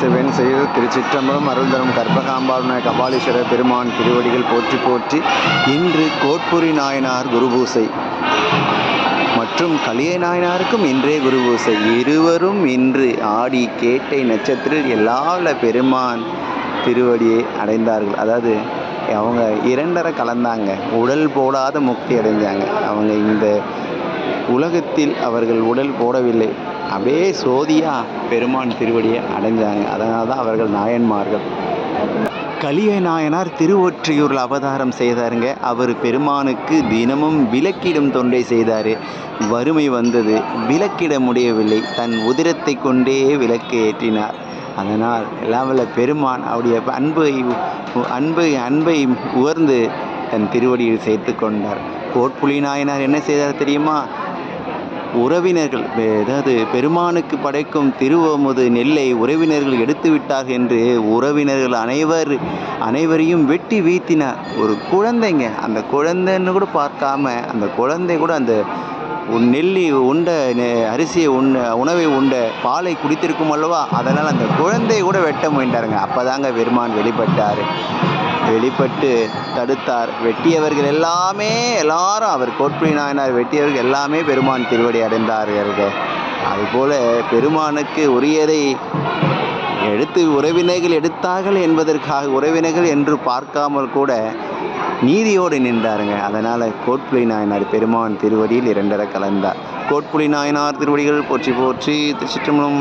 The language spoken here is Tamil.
சிவன் செய்து திருச்சிற்றம்பலம் அருள் தரும் கற்பகாம்பாளுன கபாலீஸ்வரர் பெருமான் திருவடிகள் போற்றி போற்றி இன்று கோட்புரி நாயனார் குருபூசை. மற்றும் கலிய நாயனாருக்கும் இன்றே குருபூசை. இருவரும் இன்று ஆடி கேட்டை நட்சத்திரத்தில் எல்லா பெருமான் திருவடியை அடைந்தார்கள். அதாவது அவங்க இரண்டரை கலந்தாங்க. உடல் போடாத முக்தி அடைஞ்சாங்க. அவங்க இந்த உலகத்தில் அவர்கள் உடல் போடவில்லை. அப்படியே சோதியா பெருமான் திருவடியை அடைஞ்சாங்க. அதனால தான் அவர்கள் நாயன்மார்கள். கலிய நாயனார் திருவொற்றியூரில் அவதாரம் செய்தாருங்க. அவர் பெருமானுக்கு தினமும் விளக்கிடும் தொண்டை செய்தார். வறுமை வந்தது. விளக்கிட முடியவில்லை. தன் உதிரத்தை கொண்டே விளக்கு ஏற்றினார். அதனால் எல்லாம் வல்ல பெருமான் அவருடைய அன்பை அன்பை அன்பை உயர்ந்து தன் திருவடியில் சேர்த்து கொண்டார். கோட்புலி நாயனார் என்ன செய்தார் தெரியுமா? உறவினர்கள் வே- அதாவது பெருமானுக்கு படைக்கும் திருவமுது நெல்லை உறவினர்கள் எடுத்து விட்டார்கள் என்று உறவினர்கள் அனைவர் அனைவரையும் வெட்டி வீழ்த்தினார் ஒரு குழந்தைங்க. அந்த குழந்தைன்னு கூட பார்க்காம அந்த குழந்தை கூட அந்த உன் நெல்லி உண்ட நெ- அரிசியை உண்ண உணவை உண்ட பாலை குடித்திருக்கும் அல்லவா? அதனால் அந்த குழந்தையை கூட வெட்ட முயன்றாருங்க. அப்போதாங்க பெருமான் வெளிப்பட்டார். வெளிப்பட்டு தடுத்தார். வெட்டியவர்கள் எல்லாமே எல்லாரும் அவர் கோட்புலி நாயனார் வெட்டியவர்கள் எல்லாமே பெருமான் திருவடி அடைந்தார்கள். அதுபோல பெருமானுக்கு உரியதை எடுத்து உறவினைகள் எடுத்தார்கள் என்பதற்காக உறவினைகள் என்று பார்க்காமல் கூட நீதியோடு நின்றாருங்க. அதனால் கோட்புலி நாயனார் பெருமான் திருவடியில் இரண்டரை கலந்தார். கோட்புலி நாயனார் திருவடிகள் போற்றி போற்றி திருச்சிற்றம்பலம்